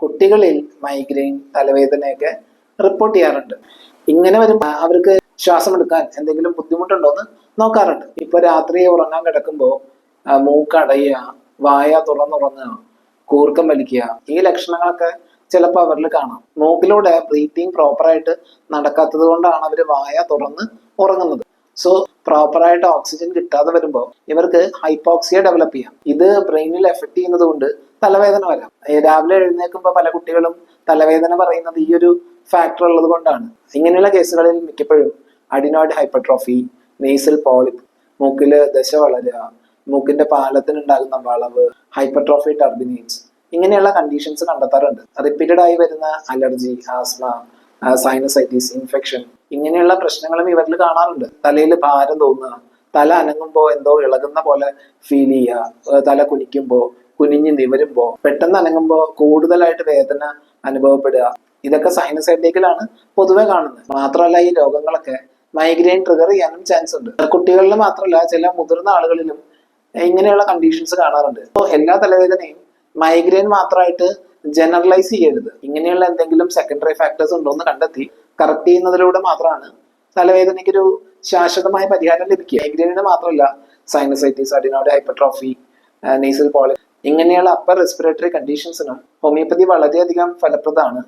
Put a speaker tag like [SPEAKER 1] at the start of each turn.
[SPEAKER 1] കുട്ടികളിൽ migraine തലവേദനയൊക്കെ report ചെയ്യാറുണ്ട്. ഇങ്ങനെ വരുമ്പോൾ അവർക്ക് ശ്വാസം എടുക്കാൻ എന്തെങ്കിലും ബുദ്ധിമുട്ടുണ്ടോ എന്ന് നോക്കാറുണ്ട്. ഇപ്പൊ രാത്രി ഉറങ്ങാൻ കിടക്കുമ്പോൾ മൂക്കടയുക വായ തുറന്നുറങ്ങുക കൂർക്കം വലിക്കുക ഈ ലക്ഷണങ്ങളൊക്കെ ചിലപ്പോൾ അവരിൽ കാണാം. മൂക്കിലൂടെ ബ്രീത്തിങ് പ്രോപ്പറായിട്ട് നടക്കാത്തത് കൊണ്ടാണ് അവർ വായ തുറന്ന് ഉറങ്ങുന്നത്. സോ പ്രോപ്പറായിട്ട് ഓക്സിജൻ കിട്ടാതെ വരുമ്പോൾ ഇവർക്ക് ഹൈപ്പോക്സിയ ഡെവലപ്പ് ചെയ്യാം. ഇത് ബ്രെയിനിൽ എഫക്ട് ചെയ്യുന്നത് കൊണ്ട് തലവേദന വരാം. രാവിലെ എഴുന്നേൽക്കുമ്പോൾ പല കുട്ടികളും തലവേദന പറയുന്നത് ഈ ഒരു ഫാക്ടർ ഉള്ളത് കൊണ്ടാണ്. ഇങ്ങനെയുള്ള കേസുകളിൽ മിക്കപ്പോഴും അഡിനോയിഡ് ഹൈപ്പർട്രോഫി നെയ്സൽ പോളിപ്പ് മൂക്കിൽ ദശ വളരുക മൂക്കിന്റെ പാലത്തിനുണ്ടാകുന്ന വളവ് ഹൈപ്പർട്രോഫി ടർബിനേറ്റ്സ് ഇങ്ങനെയുള്ള കണ്ടീഷൻസ് കണ്ടെത്താറുണ്ട്. റിപ്പീറ്റഡ് ആയി വരുന്ന അലർജി ആസ്മ സൈനസൈറ്റിസ് ഇൻഫെക്ഷൻ ഇങ്ങനെയുള്ള പ്രശ്നങ്ങളും ഇവരിൽ കാണാറുണ്ട്. തലയിൽ ഭാരം തോന്നുക തല അനങ്ങുമ്പോൾ എന്തോ ഇളകുന്ന പോലെ ഫീൽ ചെയ്യുക തല കുനിക്കുമ്പോൾ കുനിഞ്ഞ് നിവരുമ്പോൾ പെട്ടെന്ന് അനങ്ങുമ്പോൾ കൂടുതലായിട്ട് വേദന അനുഭവപ്പെടുക. ഇതൊക്കെ സൈനസൈറ്റിക്കലാണ് പൊതുവെ കാണുന്നത്. മാത്രമല്ല ഈ രോഗങ്ങളൊക്കെ മൈഗ്രെയിൻ ട്രിഗർ ചെയ്യാനും ചാൻസ് ഉണ്ട്. കുട്ടികളിൽ മാത്രമല്ല ചില മുതിർന്ന ആളുകളിലും ഇങ്ങനെയുള്ള കണ്ടീഷൻസ് കാണാറുണ്ട്. അപ്പോൾ എല്ലാ തലവേദനയും മൈഗ്രെയിൻ മാത്രമായിട്ട് ജനറലൈസ് ചെയ്യരുത്. ഇങ്ങനെയുള്ള എന്തെങ്കിലും സെക്കൻഡറി ഫാക്ടേഴ്സ് ഉണ്ടോ എന്ന് കണ്ടെത്തി കറക്റ്റ് ചെയ്യുന്നതിലൂടെ മാത്രമാണ് തലവേദനയ്ക്ക് ഒരു ശാശ്വതമായ പരിഹാരം ലഭിക്കുക. മൈഗ്രെയിനിന് മാത്രമല്ല sinusitis adenoid hypertrophy nasal poly ഇങ്ങനെയുള്ള അപ്പർ റെസ്പിറേറ്ററി കണ്ടീഷൻസിനും ഹോമിയോപ്പതി വളരെയധികം ഫലപ്രദമാണ്.